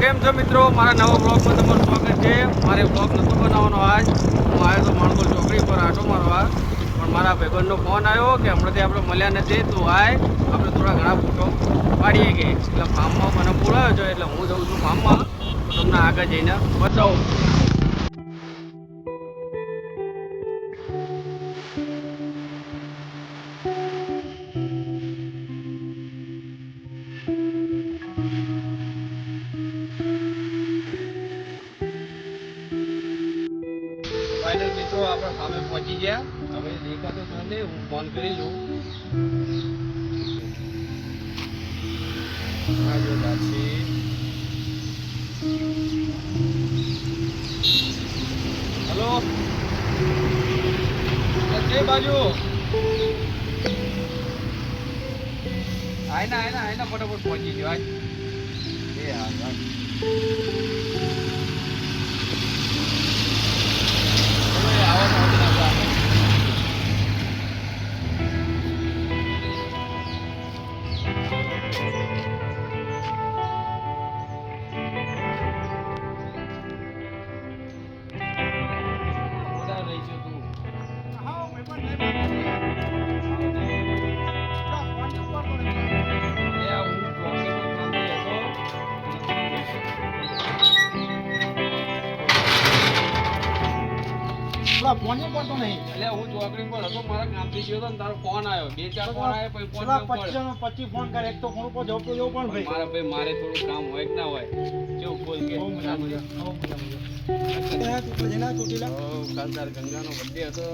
કેમ છો મિત્રો? મારા નવા બ્લોગમાં તમારું સ્વાગત છે. મારે બ્લોગ નહોતો બનાવવાનો આજ. હું આવ્યો તો માણગોલ ચોકડી પર આટો મારવા. પણ મારા ભાઈબંધનો ફોન આવ્યો કે હમણાંથી આપણે મળ્યા નથી, તું આય. આપણે થોડા ઘણા ફોટો પાડીએ કે. એટલે ફાર્મમાં મને બોલાવ્યો છો એટલે હું જઉં છું ફાર્મમાં. તમને આગળ જઈને બતાવું. ફોન કરી લઉં. દાસી હલો કઈ બાજુ. આયના આયના આયના આય ફટાફટ પહોંચી આય એ હા. એટલે હું ચોકડી પર હતો મારા કામથી ગયો હતો ને તારો ફોન આવ્યો. બે ચાર ફોન આવ્યા પછી ફોન કરે એક તો ફોન પણ જબતું જોવો મારા ભાઈ મારે થોડું કામ હોય કે ના હોય કેવું બોલ કે. ઓ, કાલ તાર ગંગાનો બર્થડે હતો.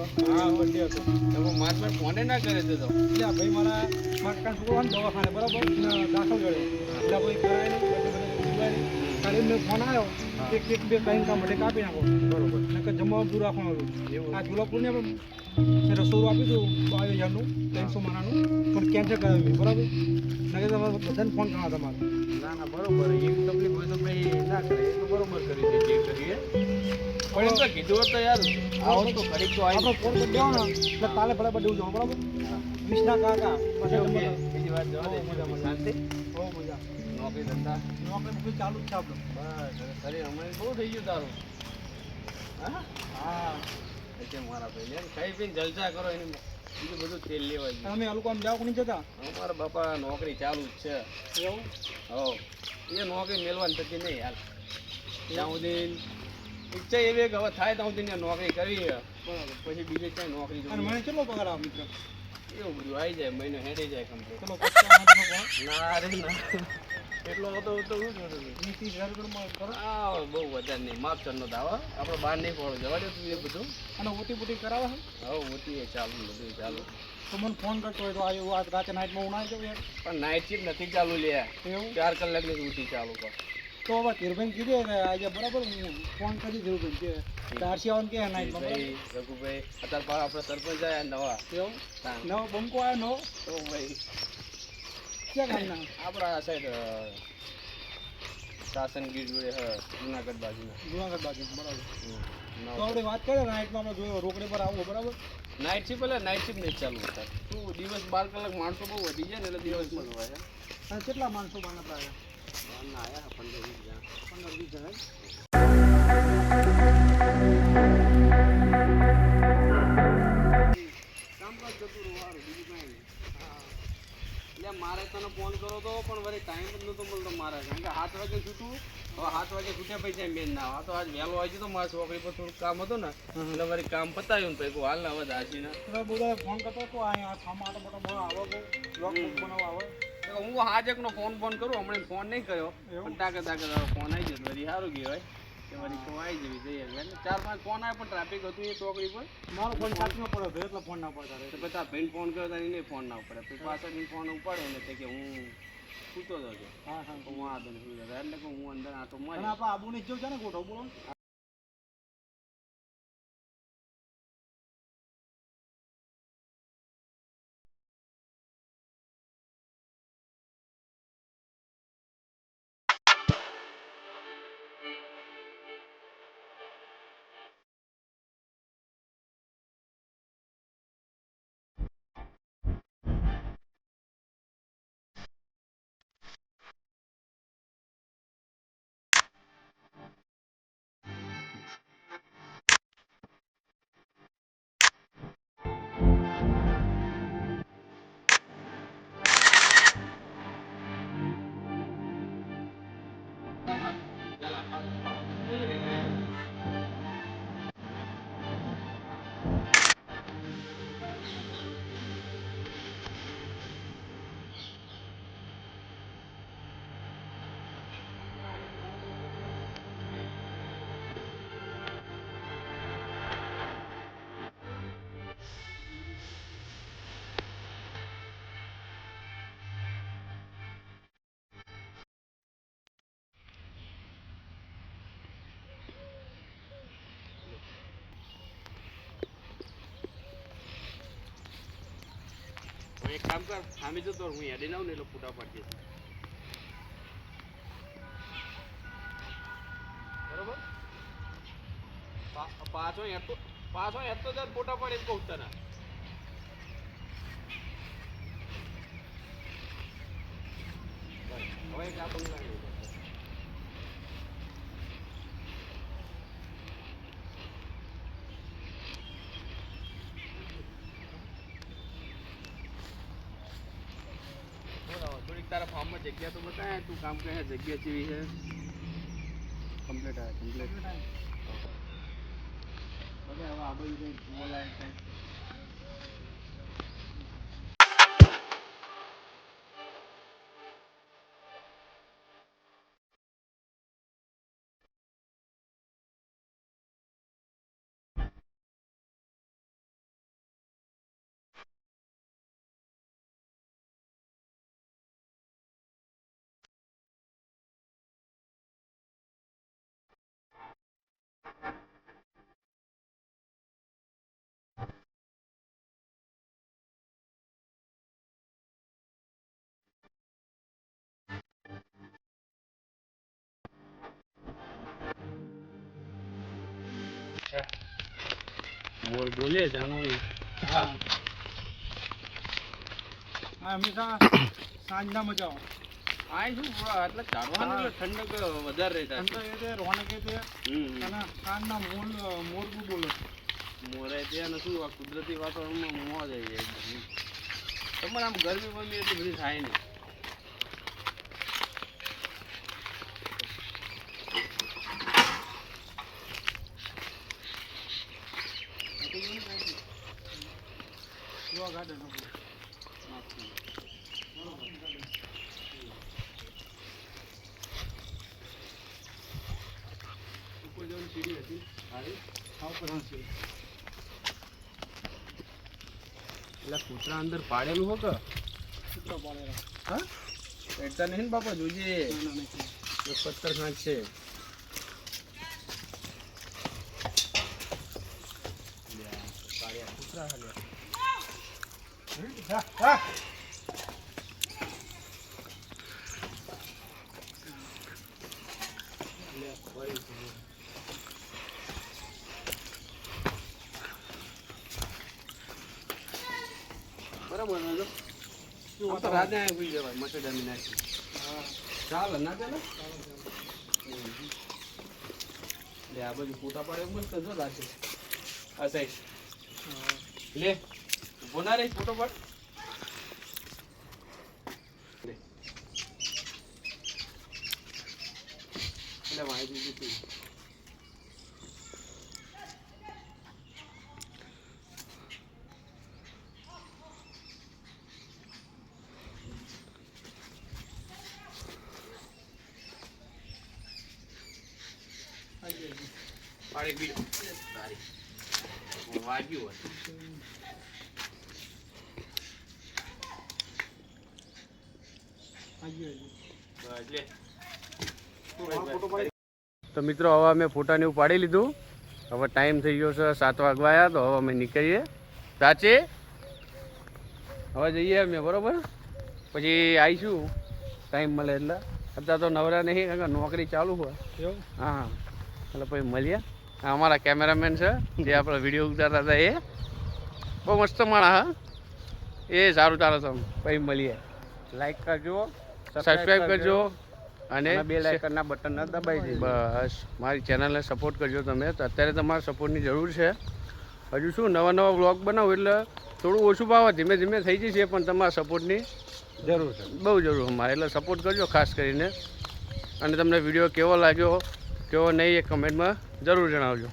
તો માર પર ફોને ના કરે છે તો. ફોન આવ્યો કે કેક બે કાંઈ કામ માટે કાપી નાખો. બરોબર. નકર જમવા બધું રાખવાનું એવું આ જુલાપુર ને આપણે રસોડું આપી દઉં બાવીસ હજારનું ત્રણસો મારાનું પણ કેન્સલ કરાવ્યું બરાબર? નકર તમારે બધાને ફોન કરવા તમારે. ના ના બરોબર. એવી તકલીફ હોય તો ભાઈ ના કરે. એ તો બરોબર કરી દે જે કરીએ. પણ એમ તો કીધું તો યાર આવો તો ઘડીક તો આપણો ફોન કરી ને. એટલે કાલે ભલે બધું જવું બરાબર? વિસના કાકા બીજી વાત જવા દે મજા, મજા. શાંતિ. બહુ મજા. નોકરી ધંધા નોકરી બધું ચાલુ જ છે આપણું બસ શરીર હમણાં બહુ થઈ ગયું તારું હા હા એટલે મારા ભાઈ ખાઈ પીને જલસા કરો એને બીજું બધું તેલ લેવા અને અમે આ આમ જાવ નહીં જતા અમારા બાપા નોકરી ચાલુ જ છે એવું હો એ નોકરી મેળવાની થતી નહીં યાર ત્યાં સુધી ઈચ્છા એવી કે હવે થાય ત્યાં સુધી નોકરી કરી પછી બીજે ક્યાંય નોકરી. મને કેટલો પગાર આવે મિત્ર એવું બધું આવી જાય મહિનો હેડી જાય પગાર. ના રે ના એટલો હતો તો શું જોતું? વીસ ત્રીસ હજાર રૂપિયામાં બહુ વધારે નહીં માપચરનો દાવા આપણે બહાર નહીં પડો જવા દે તું એ બધું. અને ઓટી કરાવે છે? મોટી ચાલુ બધું ચાલુ. તો મને ફોન કરતો હોય તો આવ્યો આજ રાતે નાઇટમાં હું યાર. પણ નાઇટ શિફ્ટ નથી ચાલુ લે એવું? ચાર કલાકની ડ્યુટી ચાલુ કર. તો હવે ધીરભાઈ કીધું ને આજે બરાબર હું ફોન કરી ધીરુભાઈ કે તારસી આવવાનું કે નાઇટમાં ભાઈ રઘુભાઈ અત્યારે આપણે સરપંચ આવ્યા નવા. તાન. નવો બંકો આવ્યો નવો? તો ભાઈ આપણા સાઈડ શાસનગીર જોડે હ જુનાગઢ બાજુના. જુનાગઢ બાજુ બરાબર. તો આપણે વાત કરીએ નાઇટમાં આપણે જોયો રોકડે પર આવો બરાબર? નાઇટ એટલે નાઇટ શિફ્ટ નહીં ચાલુ અત્યારે શું દિવસ બાર કલાક માણસો બહુ વધી જાય ને એટલે દિવસ પણ હોય અને કેટલા માણસો બાના આવ્યા? આયા પંદર વીસ જણા. પંદર વીસ જણા. એટલે મારે તને ફોન કરો તો પણ વળી ટાઈમ જ નહોતો મળતો મારે. કારણ કે સાત વાગે છૂટું હવે સાત વાગે છૂટે પછી મેન ના. આ તો આજ વહેલો આવી તો મારા છોકરી પર થોડું કામ હતું ને એટલે વળી કામ પતાવ્યું ને પછી હાલ ના હવે હાજી ને બધા ફોન કરતો તો આટો મોટો બહુ આવે બ્લોગ આવે હું હું હાજકનો ફોન ફોન કરું હમણાં ફોન નહીં કર્યો? પણ તાકે તાકે ફોન આવી જતો વળી સારું કહેવાય. કે વળી આવી જવી જઈએ એટલે ચાર પાંચ ફોન આવ્યા પણ ટ્રાફિક હતું એ ચોકડી પર. મારો ફોન ચાર્જમાં પડ્યો હતો એટલે ફોન ના પડતા રહે. પછી તારા ભાઈને ફોન કર્યો તારે એને ફોન ના પડે. પછી પાછળ ફોન ઉપાડ્યો ને તે કે હું સૂતો હતો. હા હા. હું આ દઉં એટલે કે હું અંદર આટો મારી. આપણે આબુની જેવું છે ને ગોઠવ બોલો એક કામ કર સામે જતો રહો, હું હેડી નાઉં ને એટલે ફોટા પાડી દઈશ. બરોબર? પાછો એટલો પાછો એટલો જ ફોટા પાડી એમ કહું તને બસ, હવે એક આ બંગલા લઈ લો. બોલાવો, થોડીક તારા ફાર્મમાં જગ્યા તો બતાય તું કામ કરે જગ્યા કેવી છે? કમ્પ્લીટ આવે કમ્પ્લીટ હવે હવે આ બધું કંઈ બોલાય કંઈ બોલ બોલે જાણો હા. હંમેશા સાંજના મજા આવે આ શું એટલે ઠંડક વધારે રહેતા ઠંડક એ તે રોનક એ તે હમ અને સાંજના મોર મોરબું બોલે મોરે ત્યાં શું આ કુદરતી વાતાવરણમાં મોજ આવી જાય. તમારે આમ ગરમી બરમી એટલી બધી થાય નહીં જોવા ગાર્ડન ઉપર જવાની સીડી હતી સારી હા ઉપર છે એટલે કૂતરા અંદર પાડેલું હો કે? સૂત્ર પાડેલા. હા? એટલા નહીં ને બાપા જોજે. નાના નથી એક પથ્થર ખાંચ છે કૂતરા હાલ્યા હા હા બરાબર તો? રાતે સુઈ જવાય મસેડાની નાખી. ચાલે ના ચાલે? લે આ બધું પોતા પાડે મસ્ત જો રાખે આ સાઈડ. લે. ઊભો ના રહી ફોટો પાડ. એટલે દીધું તું. તારી. વાગ્યું હોય આવી જાય. બસ લે ફોટો પાડી તો મિત્રો હવે અમે ફોટાને એવું પાડી લીધું. હવે ટાઈમ થઈ ગયો છે સાત વાગવાયા તો હવે અમે નીકળીએ. સાચે? હવે જઈએ અમે બરોબર? પછી આવીશું. ટાઈમ મળે એટલે. અત્યારે તો નવરા નહીં કારણ કે નોકરી ચાલુ હોય. હા. એટલે પછી મળીએ. અમારા કેમેરામેન છે જે આપણે વીડિયો ઉતારતા હતા એ. બહુ મસ્ત માણા હા. એ સારું ચાલો તમે પછી મળીએ. લાઈક કરજો. સબસ્ક્રાઈબ કરજો અને બે લાઇકનના બટન દબાઈ દેજો. બસ. મારી ચેનલને સપોર્ટ કરજો તમે. તો અત્યારે તમારા સપોર્ટની જરૂર છે. હજુ શું નવા નવા બ્લોગ બનાવું એટલે થોડું ઓછું ભાવે. ધીમે ધીમે થઈ જશે પણ તમારા સપોર્ટની જરૂર છે. બહુ જરૂર અમારે. એટલે સપોર્ટ કરજો ખાસ કરીને. અને તમને વીડિયો કેવો લાગ્યો કેવો નહીં એ કમેન્ટમાં જરૂર જણાવજો.